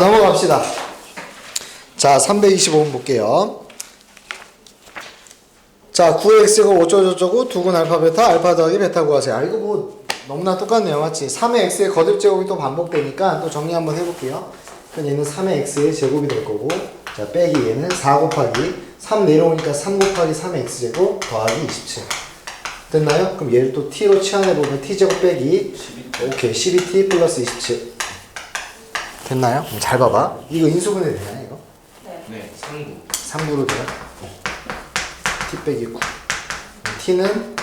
넘어갑시다. 자, 325번 볼게요. 자, 9x가 어쩌고저쩌고 두근 알파 베타 알파 더하기 베타 구하세요. 아, 이거 뭐 너무나 똑같네요. 맞지? 3의 x의 거듭 제곱이 또 반복되니까 또 정리 한번 해볼게요. 그럼 얘는 3의 x의 제곱이 될 거고 자, 빼기 얘는 4 곱하기 3 내려오니까 3 곱하기 3의 x제곱 더하기 27 됐나요? 그럼 얘를 또 t로 치환해보면 t제곱 빼기 오케이 12t 플러스 27 됐나요? 잘 봐봐. 이거 인수분해 되나요? 이거? 네, 상구. 3구로 돼요? t 빼기 9 t는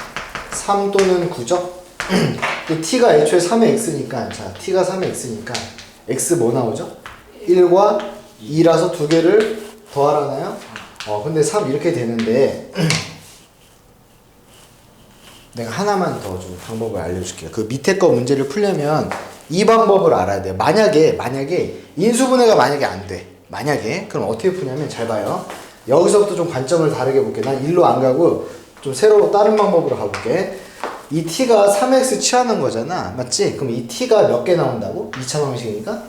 3 또는 9죠? t가 애초에 3의 x니까 자 t가 3의 x니까 x 뭐 나오죠? 1과 2라서 두 개를 더하라나요? 어 근데 3 이렇게 되는데 내가 하나만 더 좀 방법을 알려줄게요. 그 밑에 거 문제를 풀려면 이 방법을 알아야 돼요. 만약에 만약에 인수분해가 만약에 안 돼. 만약에 그럼 어떻게 푸냐면 잘 봐요. 여기서부터 좀 관점을 다르게 볼게. 난 일로 안 가고 좀 새로 다른 방법으로 가볼게. 이 t가 3x 취하는 거잖아. 맞지? 그럼 이 t가 몇 개 나온다고? 2차 방식이니까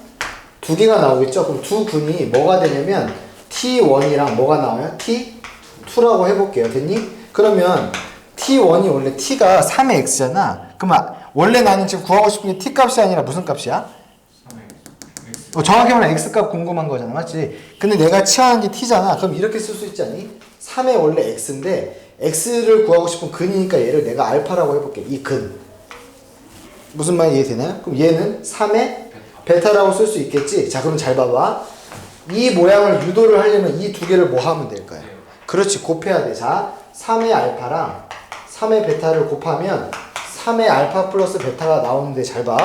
두 개가 나오겠죠? 그럼 두 군이 뭐가 되냐면 t1이랑 뭐가 나와요? t2라고 해볼게요. 됐니? 그러면 t1이 원래 t가 3의 x잖아. 그러면 원래 나는 지금 구하고 싶은 게 t 값이 아니라 무슨 값이야? 어, 정확히 말하면 x 값 궁금한 거잖아. 맞지? 근데 내가 취하는 게 t잖아. 그럼 이렇게 쓸 수 있지 않니? 3의 원래 x인데 x를 구하고 싶은 근이니까 얘를 내가 알파라고 해볼게. 이 근. 무슨 말이 이해되나요? 그럼 얘는 3의 베타라고 쓸 수 있겠지? 자, 그럼 잘 봐봐. 이 모양을 유도를 하려면 이 두 개를 뭐 하면 될까요? 그렇지, 곱해야 돼. 자, 3의 알파랑 3의 베타를 곱하면 3의 알파 플러스 베타가 나오는데 잘 봐.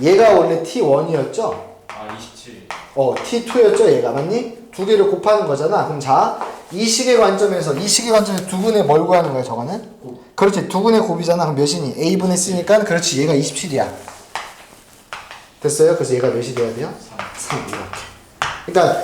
얘가 원래 t1이었죠? 아, 27. 어, t2였죠, 얘가. 맞니? 두 개를 곱하는 거잖아. 그럼 자, 이 식의 관점에서, 이 식의 관점에서 두 분의 뭘 구하는 거야, 저거는? 그렇지, 두 분의 곱이잖아. 그럼 몇이니? a분의 c니까, 그렇지, 얘가 27이야. 됐어요? 그래서 얘가 몇이 돼야 돼요? 3. 이렇게. 그러니까,